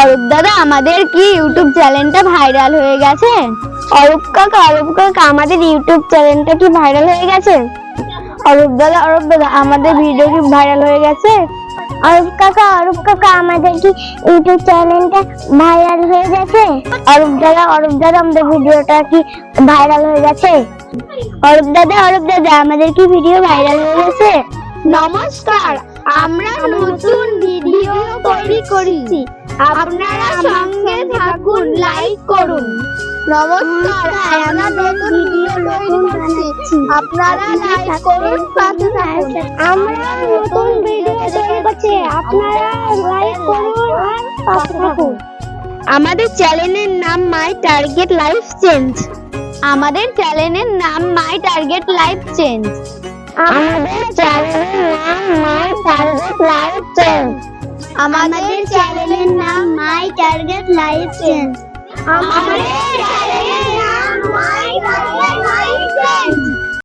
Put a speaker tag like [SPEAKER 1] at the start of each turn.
[SPEAKER 1] অরূপ দাদা, আমাদের কি ইউটিউব চ্যানেলটা ভাইরাল হয়ে গেছে? অরূপ কাকা অরূপ কাকা, আমাদের ইউটিউব চ্যানেলটা কি ভাইরাল হয়ে গেছে? অরূপ দাদা অরূপ দাদা, আমাদের ভিডিও কি ভাইরাল হয়ে গেছে? অরূপ কাকা অরূপ কাকা, আমাদের কি ইউটিউব চ্যানেলটা ভাইরাল হয়ে গেছে? অরূপ দাদা অরূপ দাদা, আমাদের ভিডিওটা কি ভাইরাল হয়ে গেছে? অরূপ দাদা অরূপ দাদা, আমাদের কি ভিডিও ভাইরাল হয়ে গেছে? নমস্কার, আমরা নতুন ভিডিও তৈরি করেছি। আপনারা সঙ্গে থাকুন লাইক করুন। নমস্কার ভিডিও আপনারা লাইক করুন আমরা নতুন ভিডিও তৈরি করছি আপনারা লাইক করুন আর পাশে থাকুন। আমাদের চ্যানেলের নাম মাই টার্গেট লাইফ চেঞ্জ আমাদের চ্যানেলের নাম মাই টার্গেট লাইফ চেঞ্জ আমাদের চ্যানেলের নাম মাই টার্গেট লাইফ চেঞ্জ আমাদের চ্যানেলের নাম মাই টার্গেট লাইফ চেঞ্জ আমাদের